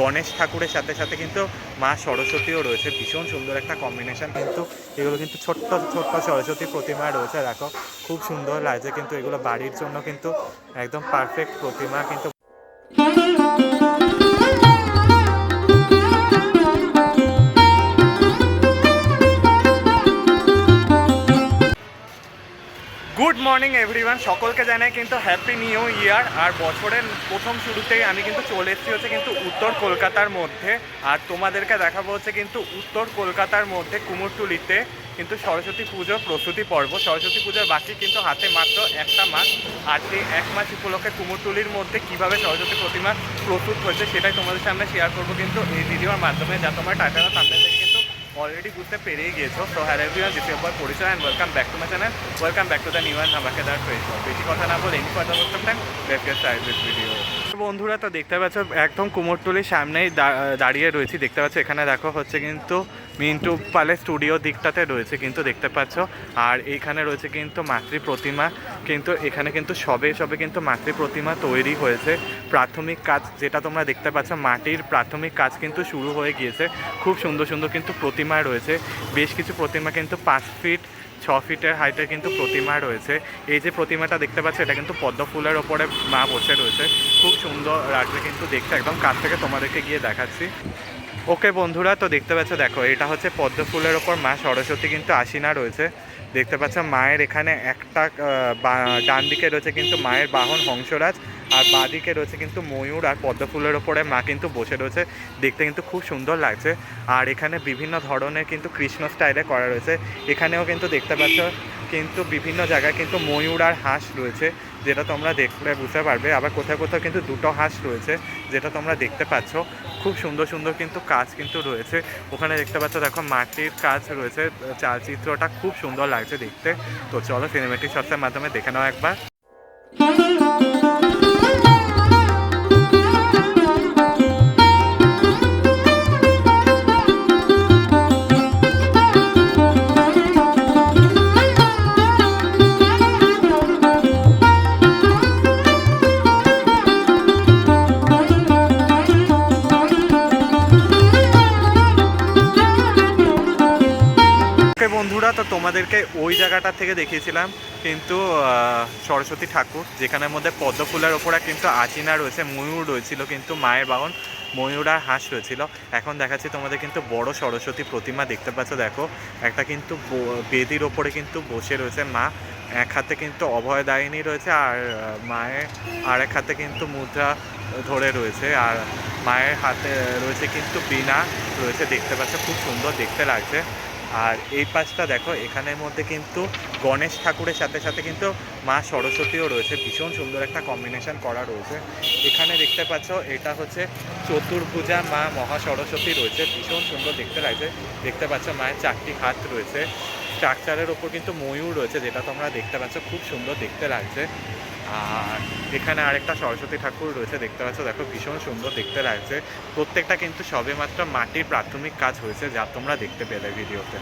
গণেশ ঠাকুরের সাথে সাথে কিন্তু মা সরস্বতীও রয়েছে। ভীষণ সুন্দর একটা কম্বিনেশন কিন্তু এগুলো কিন্তু ছোট্ট ছোট্ট সরস্বতী প্রতিমা রয়েছে, দেখো। খুব সুন্দর লাগছে কিন্তু এগুলো বাড়ির জন্য কিন্তু একদম পারফেক্ট প্রতিমা কিন্তু। মর্নিং এভরিওয়ান সকলকে জানাই কিন্তু হ্যাপি নিউ ইয়ার আর বছরের প্রথম শুরুতেই আমি কিন্তু চলে এসেছি হচ্ছে কিন্তু উত্তর কলকাতার মধ্যে। আর তোমাদেরকে দেখাবো হচ্ছে কিন্তু উত্তর কলকাতার মধ্যে কুমোরটুলিতে কিন্তু সরস্বতী পুজোর প্রস্তুতি পর্ব। সরস্বতী পুজোর বাকি কিন্তু হাতে মাত্র একটা মাস। আর সেই এক মাস উপলক্ষে কুমোরটুলির মধ্যে কীভাবে সরস্বতী প্রতিমা প্রস্তুত হয়েছে সেটাই তোমাদের সামনে শেয়ার করব কিন্তু এই ভিডিওর মাধ্যমে। যা তোমার টাটারা সামনে থেকে অলরেডি বুঝতে পেরেই গিয়েছো। তো hello everyone this your Parichay and welcome back to my channel welcome back to the new and আমাকে দ্যাট ফেস বেশি কথা না বলে এনি কথা বলতে time get start this video বন্ধুরা, তো দেখতে পাচ্ছ, একদম কুমোরটুলির সামনেই দাঁড়িয়ে রয়েছি। দেখতে পাচ্ছ, এখানে দেখো হচ্ছে কিন্তু মিন্টু পালের স্টুডিও দিকটাতে রয়েছে কিন্তু দেখতে পাচ্ছ। আর এইখানে রয়েছে কিন্তু মাতৃ প্রতিমা। কিন্তু এখানে কিন্তু সবে সবে কিন্তু মাতৃ প্রতিমা তৈরি হয়েছে। প্রাথমিক কাজ যেটা তোমরা দেখতে পাচ্ছ, মাটির প্রাথমিক কাজ কিন্তু শুরু হয়ে গিয়েছে। খুব সুন্দর সুন্দর কিন্তু প্রতিমা রয়েছে। বেশ কিছু প্রতিমা কিন্তু পাঁচ ফিট, ছ ফিটের হাইটের কিন্তু প্রতিমা রয়েছে। এই যে প্রতিমাটা দেখতে পাচ্ছ, এটা কিন্তু পদ্ম ফুলের ওপরে মা বসে রয়েছে। খুব সুন্দর লাগবে কিন্তু দেখতে। একদম কাছ থেকে তোমাদেরকে গিয়ে দেখাচ্ছি। ওকে বন্ধুরা, তো দেখতে পাচ্ছ, দেখো, এটা হচ্ছে পদ্ম ফুলের ওপর মা সরস্বতী কিন্তু আসিনা রয়েছে। দেখতে পাচ্ছ, মায়ের এখানে একটা ডান দিকে রয়েছে কিন্তু মায়ের বাহন হংসরাজ, আর বাঁ দিকে রয়েছে কিন্তু ময়ূর, আর পদ্ম ফুলের ওপরে মা কিন্তু বসে রয়েছে। দেখতে কিন্তু খুব সুন্দর লাগছে। আর এখানে বিভিন্ন ধরনের কিন্তু কৃষ্ণ স্টাইলে করা রয়েছে। এখানেও কিন্তু দেখতে পাচ্ছ কিন্তু বিভিন্ন জায়গায় কিন্তু ময়ূর আর হাঁস রয়েছে, যেটা তোমরা দেখলে বুঝতে পারবে। আবার কোথাও কোথাও কিন্তু দুটো হাঁস রয়েছে, যেটা তোমরা দেখতে পাচ্ছ। খুব সুন্দর সুন্দর কিন্তু কাজ কিন্তু রয়েছে। ওখানে দেখতে পাচ্ছ, দেখো মাটির কাজ রয়েছে। চালচিত্রটা খুব সুন্দর লাগছে দেখতে। তো চলো সিনেমেটিক সবসের মাধ্যমে দেখে নাও একবার। তো তোমাদেরকে ওই জায়গাটা থেকে দেখিয়েছিলাম, কিন্তু সরস্বতী ঠাকুর, যেখানের মধ্যে পদ্ম ফুলের ওপরে কিন্তু আচিনা রয়েছে, ময়ূর রয়েছিল, কিন্তু মায়ের বাহন ময়ূর আর হাঁস রয়েছিল। এখন দেখাচ্ছি তোমাদের কিন্তু বড় সরস্বতী প্রতিমা দেখতে পাচ্ছ, দেখো, একটা কিন্তু বেদির ওপরে কিন্তু বসে রয়েছে মা, এক হাতে কিন্তু অভয়দায়িনী রয়েছে, আর মায়ের আর এক হাতে কিন্তু মুদ্রা ধরে রয়েছে, আর মায়ের হাতে রয়েছে কিন্তু বিনা রয়েছে, দেখতে পাচ্ছ, খুব সুন্দর দেখতে লাগছে। আর এই পাশটা দেখো, এখানের মধ্যে কিন্তু গণেশ ঠাকুরের সাথে সাথে কিন্তু মা সরস্বতীও রয়েছে। ভীষণ সুন্দর একটা কম্বিনেশন করা রয়েছে। এখানে দেখতে পাচ্ছ, এটা হচ্ছে চতুর্ভুজা মা মহা সরস্বতী রয়েছে। ভীষণ সুন্দর দেখতে লাগছে। দেখতে পাচ্ছ, মায়ের চারটি হাত রয়েছে। স্ট্রাকচারের ওপর কিন্তু ময়ূর রয়েছে, যেটা তোমরা দেখতে পাচ্ছ। খুব সুন্দর দেখতে লাগছে। আর এখানে আরেকটা সরস্বতী ঠাকুর রয়েছে, দেখতে পাচ্ছ, দেখো ভীষণ সুন্দর দেখতে লাগছে। প্রত্যেকটা কিন্তু সবেমাত্র মাটির প্রাথমিক কাজ হয়েছে, যা তোমরা দেখতে পেলে ভিডিওতে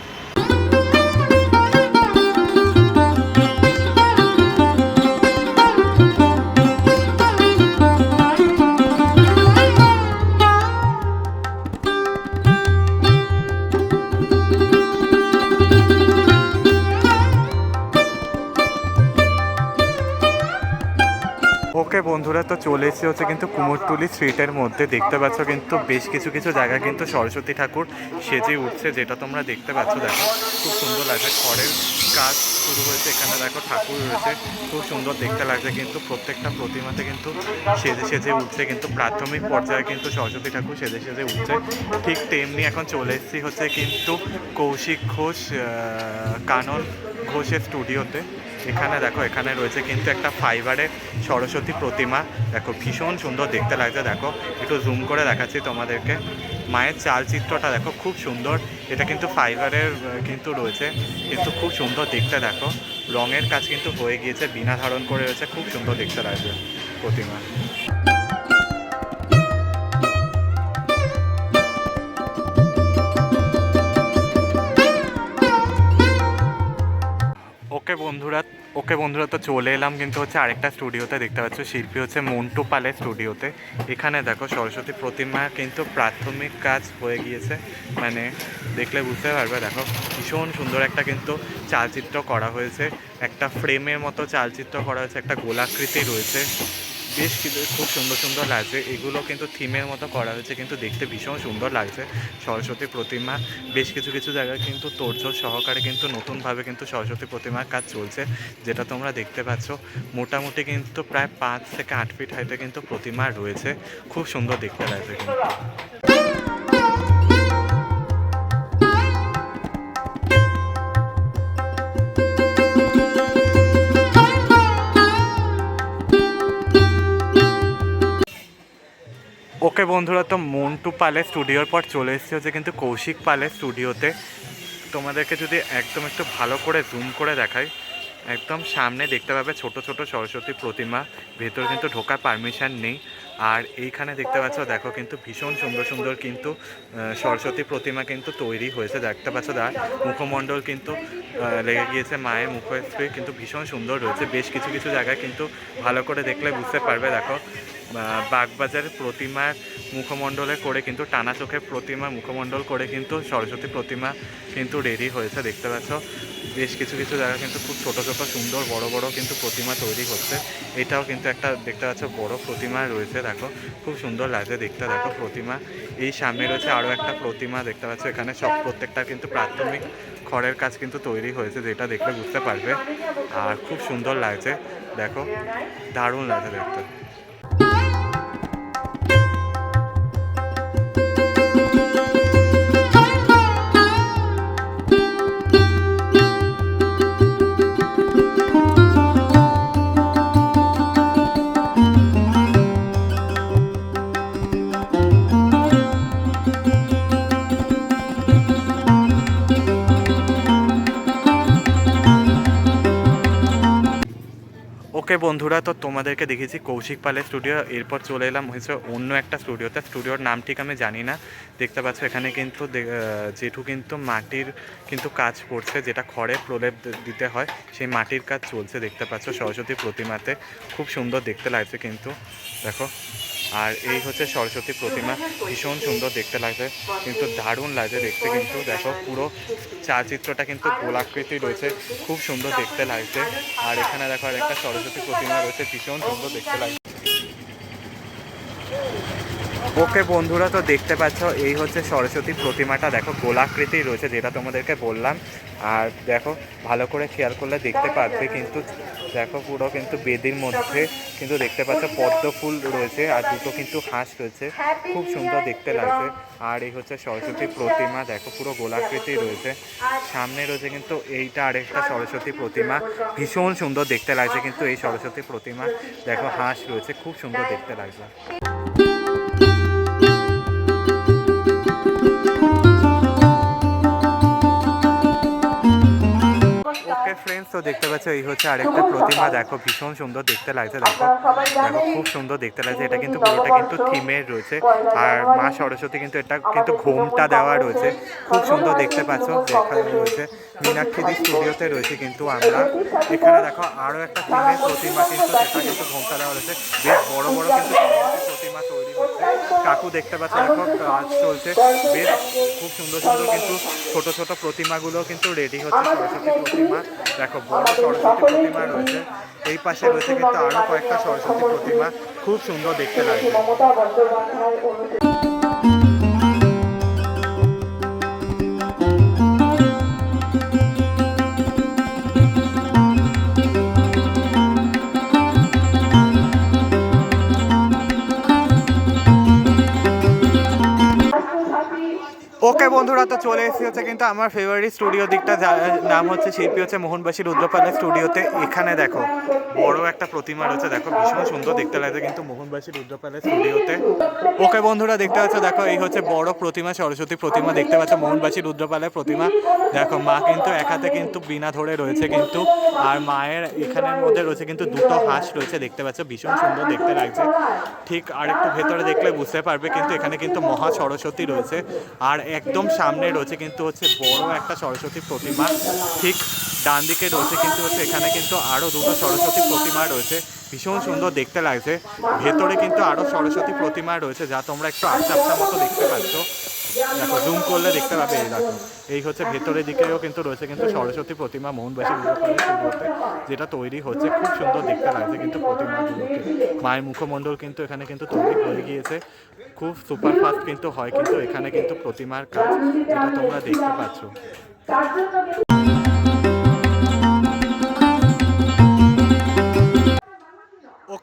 বন্ধুরা, তো চলে এসেছি হচ্ছে কিন্তু কুমোরটুলি স্ট্রিটের মধ্যে। দেখতে পাচ্ছ কিন্তু বেশ কিছু কিছু জায়গা কিন্তু সরস্বতী ঠাকুর সেজে উঠছে, যেটা তোমরা দেখতে পাচ্ছ। দেখো, খুব সুন্দর লাগছে। খড়ের কাজ শুরু হয়েছে, এখানে দেখো ঠাকুর রয়েছে। খুব সুন্দর দেখতে লাগছে কিন্তু, প্রত্যেকটা প্রতিমাতে কিন্তু সেজে সেজে উঠছে কিন্তু। প্রাথমিক পর্যায়ে কিন্তু সরস্বতী ঠাকুর সেজে সেজে উঠছে। ঠিক তেমনি এখন চলে এসেছি হচ্ছে কিন্তু কৌশিক ঘোষ কানন ঘোষের স্টুডিওতে এখানে দেখো, এখানে রয়েছে কিন্তু একটা ফাইবারের সরস্বতী প্রতিমা। দেখো, ভীষণ সুন্দর দেখতে লাগছে। দেখো, একটু জুম করে দেখাচ্ছি তোমাদেরকে। মায়ের চালচিত্রটা দেখো, খুব সুন্দর। এটা কিন্তু ফাইবারের কিন্তু রয়েছে। কিন্তু খুব সুন্দর দেখতে দেখো। রঙের কাজ কিন্তু হয়ে গিয়েছে, বিনা ধারণ করে রয়েছে। খুব সুন্দর দেখতে লাগছে প্রতিমা। ওকে বন্ধুরা ওকে বন্ধুরা তো চলে এলাম, কিন্তু হচ্ছে আরেকটা স্টুডিওতে দেখতে পাচ্ছ, শিল্পী হচ্ছে মন্টু পালের স্টুডিওতে। এখানে দেখো সরস্বতী প্রতিমা কিন্তু প্রাথমিক কাজ হয়ে গিয়েছে মানে দেখলে বুঝতে পারবে, দেখো ভীষণ সুন্দর একটা কিন্তু চালচিত্র করা হয়েছে। একটা ফ্রেমের মতো চালচিত্র করা হয়েছে, একটা গোলাকৃতি রয়েছে। বেশ কিন্তু খুব সুন্দর সুন্দর লাগছে। এগুলো কিন্তু থিমের মতো করা হয়েছে, কিন্তু দেখতে ভীষণ সুন্দর লাগছে। সরস্বতী প্রতিমা, বেশ কিছু কিছু জায়গায় কিন্তু তোড়জোড় সহকারে কিন্তু নতুনভাবে কিন্তু সরস্বতী প্রতিমার কাজ চলছে, যেটা তোমরা দেখতে পাচ্ছ। মোটামুটি কিন্তু প্রায় পাঁচ থেকে আট ফিট হাইটে কিন্তু প্রতিমা রয়েছে। খুব সুন্দর দেখতে লাগছে কিন্তু। ওকে বন্ধুরা, তো মন্টু পালে স্টুডিওর পর চলে এসেছি হচ্ছে কিন্তু কৌশিক পালের স্টুডিওতে। তোমাদেরকে যদি একদম একটু ভালো করে জুম করে দেখাই, একদম সামনে দেখতে পাবে ছোট ছোট সরস্বতী প্রতিমা, ভেতরে কিন্তু ঢোকার পারমিশন নেই। আর এইখানে দেখতে পাচ্ছ, দেখো কিন্তু ভীষণ সুন্দর সুন্দর কিন্তু সরস্বতী প্রতিমা কিন্তু তৈরি হয়েছে, দেখতে পাচ্ছ দা মুখমণ্ডল কিন্তু লেগে গিয়েছে মায়ের মুখশ্রী, কিন্তু ভীষণ সুন্দর রয়েছে। বেশ কিছু কিছু জায়গায় কিন্তু ভালো করে দেখলে বুঝতে পারবে, দেখো। বাগবাজারের প্রতিমার মুখমণ্ডলে করে কিন্তু, টানা চোখের প্রতিমা মুখমণ্ডল করে কিন্তু, সরস্বতী প্রতিমা কিন্তু রেডি হয়েছে, দেখতে পাচ্ছ। বেশ কিছু কিছু জায়গা কিন্তু খুব ছোট ছোট, সুন্দর, বড় বড় কিন্তু প্রতিমা তৈরি হচ্ছে। এটাও কিন্তু একটা, দেখতে পাচ্ছ, বড় প্রতিমা রয়েছে, দেখো। খুব সুন্দর লাগছে দেখতে, দেখো প্রতিমা। এই সামনে রয়েছে আরও একটা প্রতিমা, দেখতে পাচ্ছ, এখানে সব প্রত্যেকটা কিন্তু প্রাথমিক খড়ের কাজ কিন্তু তৈরি হয়েছে, যেটা দেখলে বুঝতে পারবে। আর খুব সুন্দর লাগছে, দেখো। দারুণ লাগছে দেখতে। ওকে বন্ধুরা, তো তোমাদেরকে দেখেছি কৌশিক পালের স্টুডিও এরপর চলে এলাম হয়েছে অন্য একটা স্টুডিওতে স্টুডিওর নাম ঠিক আমি জানি না। দেখতে পাচ্ছ এখানে কিন্তু জেঠু কিন্তু মাটির কিন্তু কাজ করছে, যেটা খড়ে প্রলেপ দিতে হয়। সেই মাটির কাজ চলছে, দেখতে পাচ্ছ সরস্বতী প্রতিমাতে। খুব সুন্দর দেখতে লাগছে কিন্তু। দেখো। আর এই হচ্ছে সরস্বতী প্রতিমা। ভীষণ সুন্দর দেখতে লাগছে, কিন্তু দারুণ লাগছে দেখতে। কিন্তু দেখো, পুরো চারচিত্রটা কিন্তু গোলাকৃতি রয়েছে, খুব সুন্দর দেখতে লাগছে। আর এখানে দেখো আর একটা সরস্বতী প্রতিমা রয়েছে, ভীষণ সুন্দর দেখতে লাগছে। ওকে বন্ধুরা তো দেখতে পাচ্ছ, এই হচ্ছে সরস্বতী প্রতিমাটা। দেখো গোলাকৃতি রয়েছে যেটা তোমাদেরকে বললাম। আর দেখো, ভালো করে খেয়াল করলে দেখতে পারবে কিন্তু, দেখো পুরো কিন্তু বেদির মধ্যে কিন্তু দেখতে পাচ্ছ, পদ্ম ফুল রয়েছে আর দুটো কিন্তু হাঁস রয়েছে। খুব সুন্দর দেখতে লাগছে। আর এই হচ্ছে সরস্বতী প্রতিমা, দেখো পুরো গোলাকৃতি রয়েছে। সামনে রয়েছে কিন্তু এইটা আরেকটা সরস্বতী প্রতিমা। ভীষণ সুন্দর দেখতে লাগছে কিন্তু এই সরস্বতী প্রতিমা। দেখো, হাঁস রয়েছে, খুব সুন্দর দেখতে লাগছে। ওকে ফ্রেন্ডস তো দেখতে পাচ্ছ, এই হচ্ছে আরেকটা প্রতিমা। দেখো, ভীষণ সুন্দর দেখতে লাগছে। দেখো দেখো, খুব সুন্দর দেখতে লাগছে। এটা কিন্তু পুরোটা কিন্তু থিমের রয়েছে। আর মা সরস্বতী কিন্তু এটা কিন্তু ঘোমটা দেওয়া রয়েছে। খুব সুন্দর দেখতে পাচ্ছ যেখানে রয়েছে। মীনাক্ষী স্টুডিওতে রয়েছে কিন্তু আমরা। এখানে দেখো আরও একটা থিমের প্রতিমা কিন্তু সেটা কিন্তু ঘোমটা দেওয়া রয়েছে। বেশ বড় বড় কিন্তু প্রতিমা তৈরি হচ্ছে। কাকু দেখতে পাচ্ছেন, এখন কাজ চলছে। বেশ, খুব সুন্দর সুন্দর কিন্তু ছোট ছোট প্রতিমাগুলো কিন্তু রেডি হচ্ছে, সরস্বতী প্রতিমা। দেখো, বড় সরস্বতী প্রতিমা রয়েছে। এই পাশে রয়েছে কিন্তু আরও কয়েকটা সরস্বতী প্রতিমা। খুব সুন্দর দেখতে লাগছে। ওকে বন্ধুরা, তো চলে এসেছি হচ্ছে কিন্তু আমার ফেভারিট স্টুডিও দিকটা, যার নাম হচ্ছে শিল্পী হচ্ছে মোহনবাসী রুদ্রপালের স্টুডিওতে এখানে দেখো, বড় একটা প্রতিমা রয়েছে, দেখো, ভীষণ সুন্দর দেখতে লাগছে কিন্তু মোহনবাসী রুদ্রপালের স্টুডিওতে ওকে বন্ধুরা, দেখতে পাচ্ছ, দেখো, এই হচ্ছে বড় প্রতিমা, সরস্বতী প্রতিমা, দেখতে পাচ্ছ, মোহনবাসী রুদ্রপালের প্রতিমা। দেখো, মা কিন্তু এক হাতে কিন্তু বিনা ধরে রয়েছে কিন্তু, আর মায়ের এখানের মধ্যে রয়েছে কিন্তু দুটো হাঁস রয়েছে, দেখতে পাচ্ছ, ভীষণ সুন্দর দেখতে লাগছে। ঠিক আর একটু ভেতরে দেখলে বুঝতে পারবে, কিন্তু এখানে কিন্তু মহা সরস্বতী রয়েছে, আর একদম সামনে রয়েছে কিন্তু হচ্ছে বড় একটা সরস্বতী প্রতিমা। ঠিক ডান দিকে রয়েছে কিন্তু হচ্ছে এখানে কিন্তু আরও দুটো সরস্বতী প্রতিমা রয়েছে। ভীষণ সুন্দর দেখতে লাগছে। ভেতরে কিন্তু আরও সরস্বতী প্রতিমা রয়েছে যা তোমরা একটু আচ্ছা আচ্ছা মতো দেখতে পাচ্ছ। দেখো জুম করলে দেখতে পাবে, এই দেখো। এই হচ্ছে ভেতরের দিকেও কিন্তু রয়েছে কিন্তু সরস্বতী প্রতিমা মোহনবাসী পুজোপাড়ে যেটা তৈরি হচ্ছে, খুব সুন্দর দেখতে লাগছে কিন্তু প্রতিমা মায়ের মুখমণ্ডল কিন্তু এখানে কিন্তু তৈরি হয়ে গিয়েছে। খুব সুপারফাস্ট কিন্তু হয় কিন্তু এখানে কিন্তু প্রতিমার কাজ, যেটা তোমরা দেখতে পাচ্ছ।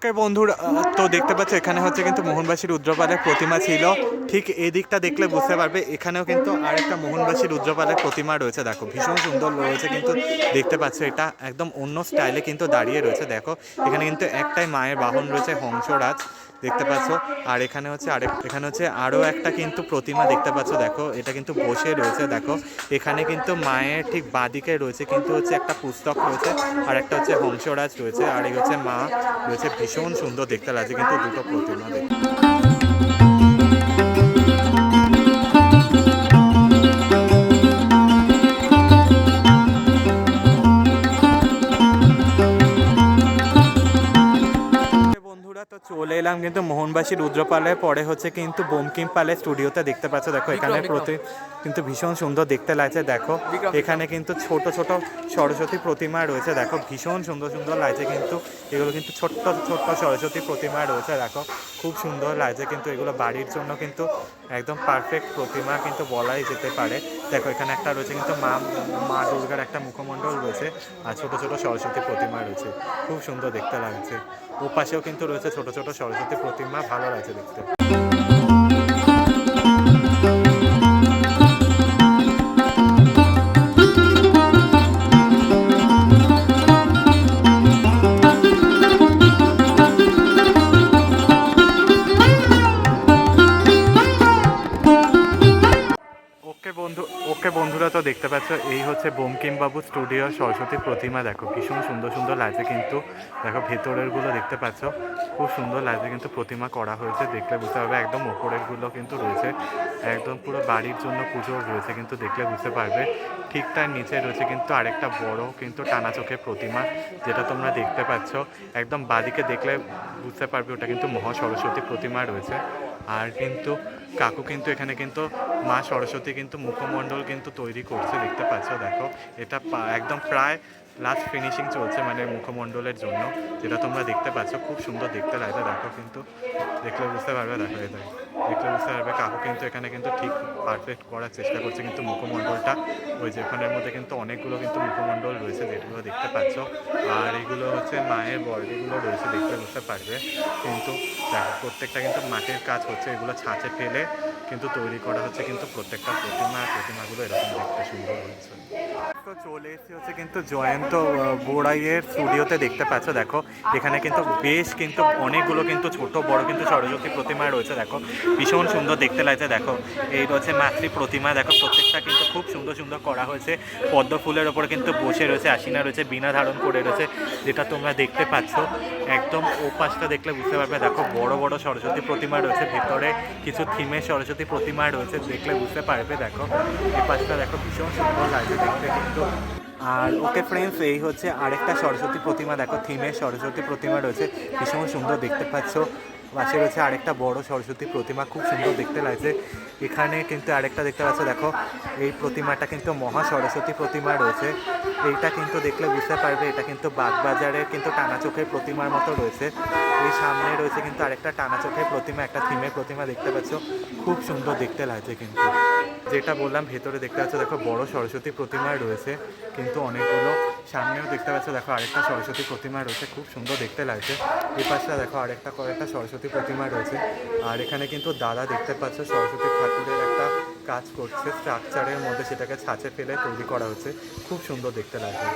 ওকে বন্ধুরা তো দেখতে পাচ্ছ, এখানে হচ্ছে কিন্তু মোহনবাসীর রুদ্রপালের প্রতিমা ছিল। ঠিক এই দিকটা দেখলে বুঝতে পারবে, এখানেও কিন্তু আরেকটা মোহনবাসীর রুদ্রপালের প্রতিমা রয়েছে। দেখো, ভীষণ সুন্দর রয়েছে কিন্তু দেখতে পাচ্ছ, এটা একদম অন্য স্টাইলে কিন্তু দাঁড়িয়ে রয়েছে। দেখো, এখানে কিন্তু একটাই মায়ের বাহন রয়েছে, হংসরাজ। দেখতে পাচ্ছ। আর এখানে হচ্ছে আরেক এখানে হচ্ছে আরও একটা কিন্তু প্রতিমা দেখতে পাচ্ছ। দেখো এটা কিন্তু বসে রয়েছে দেখো। এখানে কিন্তু মায়ের ঠিক বাঁদিকে রয়েছে কিন্তু হচ্ছে একটা পুস্তক রয়েছে আর একটা হচ্ছে হংসরাজ রয়েছে। আর এই হচ্ছে মা রয়েছে ভীষণ সুন্দর দেখতে লাগছে কিন্তু দুটো প্রতিমা দেখতে। চলে এলাম কিন্তু মোহনবাসী রুদ্রপালের পরে হচ্ছে কিন্তু বোমকিম পালের স্টুডিওতে দেখতে পাচ্ছ। দেখো এখানে প্রতি কিন্তু ভীষণ সুন্দর দেখতে লাগছে দেখো। এখানে কিন্তু ছোট ছোট সরস্বতী প্রতিমা রয়েছে দেখো। ভীষণ সুন্দর সুন্দর লাগছে কিন্তু এগুলো কিন্তু ছোট্ট ছোট্ট সরস্বতী প্রতিমা রয়েছে দেখো। খুব সুন্দর লাগছে কিন্তু এগুলো বাড়ির জন্য কিন্তু একদম পারফেক্ট প্রতিমা কিন্তু বলাই যেতে পারে। দেখো, এখানে একটা রয়েছে কিন্তু মা মা দুর্গার একটা মুখমণ্ডল রয়েছে আর ছোট ছোট সরস্বতী প্রতিমা রয়েছে। খুব সুন্দর দেখতে লাগছে। ওপাশেও পাশেও কিন্তু রয়েছে ছোট ছোট সরস্বতী প্রতিমা, ভালো লাগছে দেখতে। পাচ্ছ, এই হচ্ছে বাবু স্টুডিও সরস্বতী প্রতিমা। দেখো ভীষণ সুন্দর সুন্দর লাগছে কিন্তু। দেখো ভেতরেরগুলো দেখতে পাচ্ছ। খুব সুন্দর লাগছে কিন্তু প্রতিমা করা হয়েছে, দেখলে বুঝতে পারবে। একদম ওপরেরগুলো কিন্তু রয়েছে। একদম পুরো বাড়ির জন্য পুজো রয়েছে কিন্তু দেখলে বুঝতে পারবে। ঠিক তার নিচে রয়েছে কিন্তু আরেকটা বড় কিন্তু টানা চোখের প্রতিমা, যেটা তোমরা দেখতে পাচ্ছ। একদম বাদিকে দেখলে বুঝতে পারবে ওটা কিন্তু মহা সরস্বতী প্রতিমা রয়েছে। আর কিন্তু কাকু কিন্তু এখানে কিন্তু মা সরস্বতী কিন্তু মুখমণ্ডল কিন্তু তৈরি করছে, দেখতে পাচ্ছ? দেখো, এটা একদম প্রায় লাস্ট ফিনিশিং চলছে মানে মুখমণ্ডলের জন্য। যেটা তোমরা দেখতে পাচ্ছ, খুব সুন্দর দেখতে লাগবে দেখো কিন্তু, দেখলে বুঝতে পারবে, দেখো এটা দেখলে বুঝতে কাকু কিন্তু এখানে কিন্তু ঠিক পারফেক্ট করার চেষ্টা করছে, কিন্তু মুখমণ্ডলটা ওই যে ওখানের মধ্যে কিন্তু অনেকগুলো কিন্তু মুখমণ্ডল রয়েছে যেগুলো দেখতে পাচ্ছ। আর এগুলো হচ্ছে মায়ের বর্গগুলো রয়েছে দেখতে বুঝতে পারবে। কিন্তু প্রত্যেকটা কিন্তু মাটির কাজ হচ্ছে এগুলো ছাঁচে ফেলে, কিন্তু তৈরি করা হচ্ছে কিন্তু প্রত্যেকটা প্রতিমা, প্রতিমাগুলো এরকম দেখতে সুন্দর হয়েছে। তো চলে এসেছি হচ্ছে কিন্তু জয়ন্ত আহ, গোড়াইয়ের স্টুডিওতে দেখতে পাচ্ছ দেখো এখানে কিন্তু বেশ কিন্তু অনেকগুলো কিন্তু ছোট বড় কিন্তু সরস্বতী প্রতিমা রয়েছে দেখো ভীষণ সুন্দর দেখতে লাগছে দেখো এই রয়েছে মাতৃ প্রতিমা দেখো প্রত্যেকটা কিন্তু খুব সুন্দর সুন্দর করা হয়েছে পদ্ম ফুলের ওপরে কিন্তু বসে রয়েছে আশিনা রয়েছে বিনা ধারণ করে রয়েছে যেটা তোমরা দেখতে পাচ্ছ একদম ও পাশটা দেখলে বুঝতে পারবে দেখো বড় বড় সরস্বতী প্রতিমা রয়েছে ভিতরে কিছু থিমের সরস্বতী প্রতিমা রয়েছে দেখলে বুঝতে পারবে দেখো এই পাশটা দেখো ভীষণ সুন্দর লাগছে দেখতে। আর ওকে ফ্রেন্ডস এই হচ্ছে আরেকটা সরস্বতী প্রতিমা। দেখো থিমের সরস্বতী প্রতিমা রয়েছে। ভীষণ সুন্দর দেখতে পাচ্ছ। পাশে রয়েছে আরেকটা বড় সরস্বতী প্রতিমা, খুব সুন্দর দেখতে লাগছে। এখানে কিন্তু আরেকটা দেখতে পাচ্ছ, দেখো, এই প্রতিমাটা কিন্তু মহা সরস্বতী প্রতিমা রয়েছে। এইটা কিন্তু দেখলে বুঝতে পারবে, এটা কিন্তু বাগবাজারের কিন্তু টানা চোখের প্রতিমার মতো রয়েছে। এই সামনে রয়েছে কিন্তু আরেকটা টানা চোখের প্রতিমা, একটা থিমের প্রতিমা দেখতে পাচ্ছ। খুব সুন্দর দেখতে লাগছে কিন্তু। যেটা বললাম, ভেতরে দেখতে পাচ্ছ, দেখো বড় সরস্বতী প্রতিমা রয়েছে, কিন্তু অনেকগুলো সামনেও দেখতে পাচ্ছ, দেখো আরেকটা সরস্বতী প্রতিমা রয়েছে, খুব সুন্দর দেখতে লাগছে। এই পাশটা দেখো আরেকটা কয়েকটা সরস্বতী প্রতিমা রয়েছে, আর এখানে কিন্তু দাদা দেখতে পাচ্ছ, সরস্বতী ঠাকুরের একটা কাজ করছে স্ট্রাকচারের মধ্যে সেটাকে ছাঁচে ফেলে তৈরি করা হচ্ছে, খুব সুন্দর দেখতে লাগছে।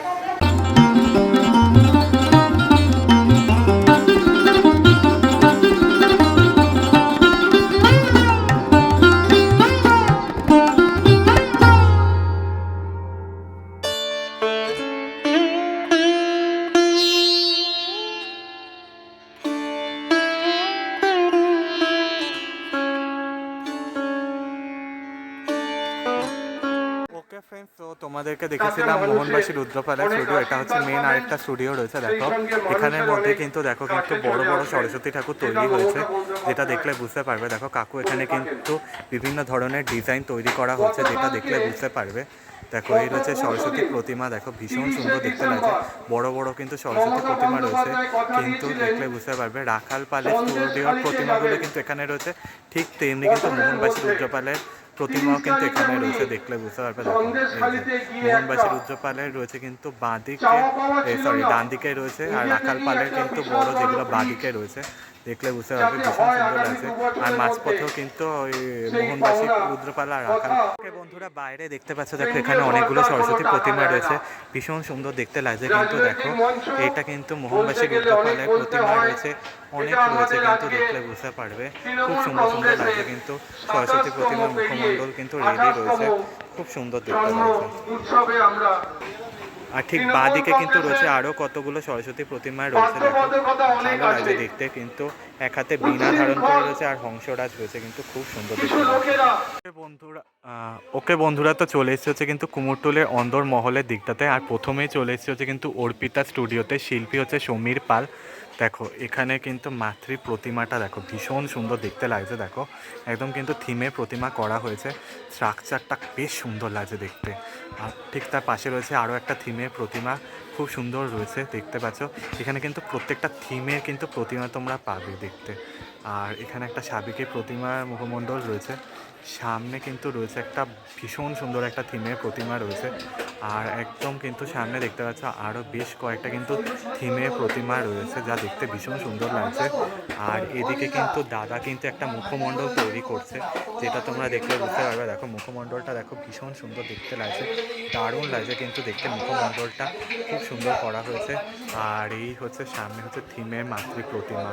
দেখেছিলাম মোহনবাসী রুদ্রপালের স্টুডিও এটা হচ্ছে মেন আরেকটা স্টুডিও রয়েছে দেখো। এখানের মধ্যে কিন্তু দেখো কিন্তু বড় বড় সরস্বতী ঠাকুর তৈরি হয়েছে যেটা দেখলে বুঝতে পারবে। দেখো কাকু এখানে কিন্তু বিভিন্ন ধরনের ডিজাইন তৈরি করা হচ্ছে যেটা দেখলে বুঝতে পারবে। দেখো এই রয়েছে সরস্বতী প্রতিমা দেখো ভীষণ সুন্দর দেখতে লাগছে। বড় বড় কিন্তু সরস্বতী প্রতিমা রয়েছে কিন্তু দেখলে বুঝতে পারবে। রাখাল পালের স্টুডিওর প্রতিমাগুলো কিন্তু এখানে রয়েছে ঠিক তেমনি কিন্তু মোহনবাসী রুদ্রপালের প্রতিমাও কিন্তু এখানে রয়েছে দেখলে বুঝতে পারবে। মোহনবাসীর মোহনবাসী রয়েছে কিন্তু বাঁদিকে সরি ডান দিকে রয়েছে আর রাখাল পালের কিন্তু বড় যেগুলো বাঁদিকে রয়েছে দেখলে বুঝতে পারবে ভীষণ সুন্দর লাগছে। আর মাঝপথেও কিন্তু ওই মোহনবাসী রুদ্রপাল ওকে বন্ধুরা বাইরে দেখতে পাচ্ছ দেখো এখানে অনেকগুলো সরস্বতী প্রতিমা রয়েছে ভীষণ সুন্দর দেখতে লাগছে কিন্তু দেখো এটা কিন্তু মোহনবাসী রুদ্রপালের প্রতিমা রয়েছে অনেক রয়েছে কিন্তু দেখলে বুঝতে পারবে খুব সুন্দর সুন্দর লাগছে কিন্তু সরস্বতী প্রতিমার মুখমণ্ডল কিন্তু রেডি রয়েছে খুব সুন্দর দেখতে লাগছে। উৎসবে আমরা আর ঠিক বাঁদিকে কিন্তু রয়েছে আরও কতগুলো সরস্বতী প্রতিমা রয়েছে ভালো লাগছে দেখতে কিন্তু এক হাতে বিনা ধারণ করে রয়েছে আর হংসরাজ রয়েছে কিন্তু খুব সুন্দর দেখতে। বন্ধুরা ওকে বন্ধুরা তো চলে এসেছে হচ্ছে কিন্তু কুমোরটুলের অন্দর মহলের দিকটাতে। আর প্রথমেই চলে এসেছে হচ্ছে কিন্তু অর্পিতা স্টুডিওতে শিল্পী হচ্ছে সমীর পাল। দেখো, এখানে কিন্তু মাতৃ প্রতিমাটা দেখো, ভীষণ সুন্দর দেখতে লাগছে, দেখো। একদম কিন্তু থিমে প্রতিমা করা হয়েছে। স্ট্রাকচারটা বেশ সুন্দর লাগছে দেখতে। আর ঠিক তার পাশে রয়েছে আরও একটা থিমের প্রতিমা, খুব সুন্দর রয়েছে, দেখতে পাচ্ছ। এখানে কিন্তু প্রত্যেকটা থিমের কিন্তু প্রতিমা তোমরা পাবে দেখতে। আর এখানে একটা সাবিকের প্রতিমার মুখমণ্ডল রয়েছে। সামনে কিন্তু রয়েছে একটা ভীষণ সুন্দর একটা থিমের প্রতিমা রয়েছে। আর একদম কিন্তু সামনে দেখতে পাচ্ছ আরও বেশ কয়েকটা কিন্তু থিমের প্রতিমা রয়েছে যা দেখতে ভীষণ সুন্দর লাগছে। আর এদিকে কিন্তু দাদা কিন্তু একটা মুখমণ্ডল তৈরি করছে, যেটা তোমরা দেখলে বুঝতে পারবে। দেখো, মুখমণ্ডলটা দেখো ভীষণ সুন্দর দেখতে লাগছে, দারুণ লাগছে কিন্তু দেখতে। মুখমণ্ডলটা খুব সুন্দর করা হয়েছে। আর এই হচ্ছে, সামনে হচ্ছে থিমের মাতৃ প্রতিমা।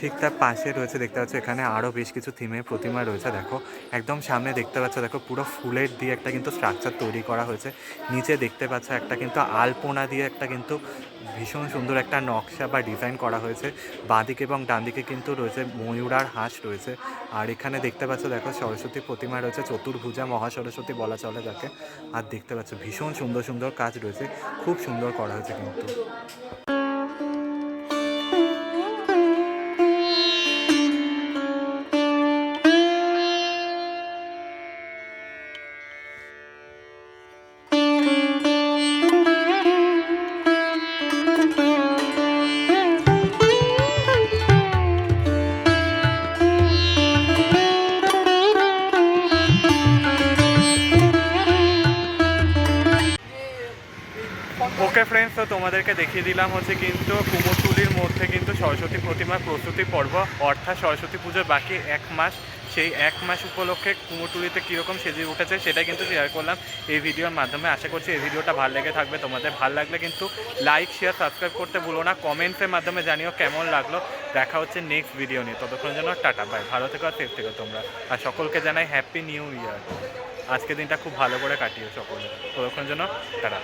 ঠিক তার পাশে রয়েছে, দেখতে পাচ্ছ এখানে আরও বেশ কিছু থিমের প্রতিমা রয়েছে, দেখো। একদম সামনে দেখতে পাচ্ছ, দেখো, পুরো ফুলের দিয়ে একটা কিন্তু স্ট্রাকচার তৈরি করা হয়েছে। নিচে দেখতে পাচ্ছ একটা কিন্তু আলপনা দিয়ে একটা কিন্তু ভীষণ সুন্দর একটা নকশা বা ডিজাইন করা হয়েছে। বাঁদিকে এবং ডান দিকে কিন্তু রয়েছে ময়ূর আর হাঁস রয়েছে। আর এখানে দেখতে পাচ্ছ, দেখো, সরস্বতী প্রতিমা রয়েছে, চতুর্ভুজা মহাসরস্বতী বলা চলে যাকে। আর দেখতে পাচ্ছ, ভীষণ সুন্দর সুন্দর কাজ রয়েছে, খুব সুন্দর করা হয়েছে কিন্তু। ওকে ফ্রেন্ডস তো তোমাদেরকে দেখিয়ে দিলাম হচ্ছে কিন্তু কুমোরটুলির মধ্যে কিন্তু সরস্বতী প্রতিমার প্রস্তুতি পর্ব, অর্থাৎ সরস্বতী পুজোর বাকি এক মাস। সেই এক মাস উপলক্ষে কুমোরটুলিতে কীরকম সেজে উঠেছে সেটা কিন্তু শেয়ার করলাম। এই ভিডিওর মাধ্যমে আশা করছি এই ভিডিওটা ভালো লেগে থাকবে। তোমাদের ভালো লাগলে কিন্তু লাইক শেয়ার সাবস্ক্রাইব করতে ভুলো না। কমেন্টসের মাধ্যমে জানিও কেমন লাগল। দেখা হচ্ছে নেক্সট ভিডিও নিয়ে। ততক্ষণের জন্য টাটা বাই ভালো থেকো আর সেফ থেকো তোমরা। আর সকলকে জানাই হ্যাপি নিউ ইয়ার আজকে দিনটা খুব ভালো করে কাটিও সকলে। ততক্ষণের জন্য টাটা।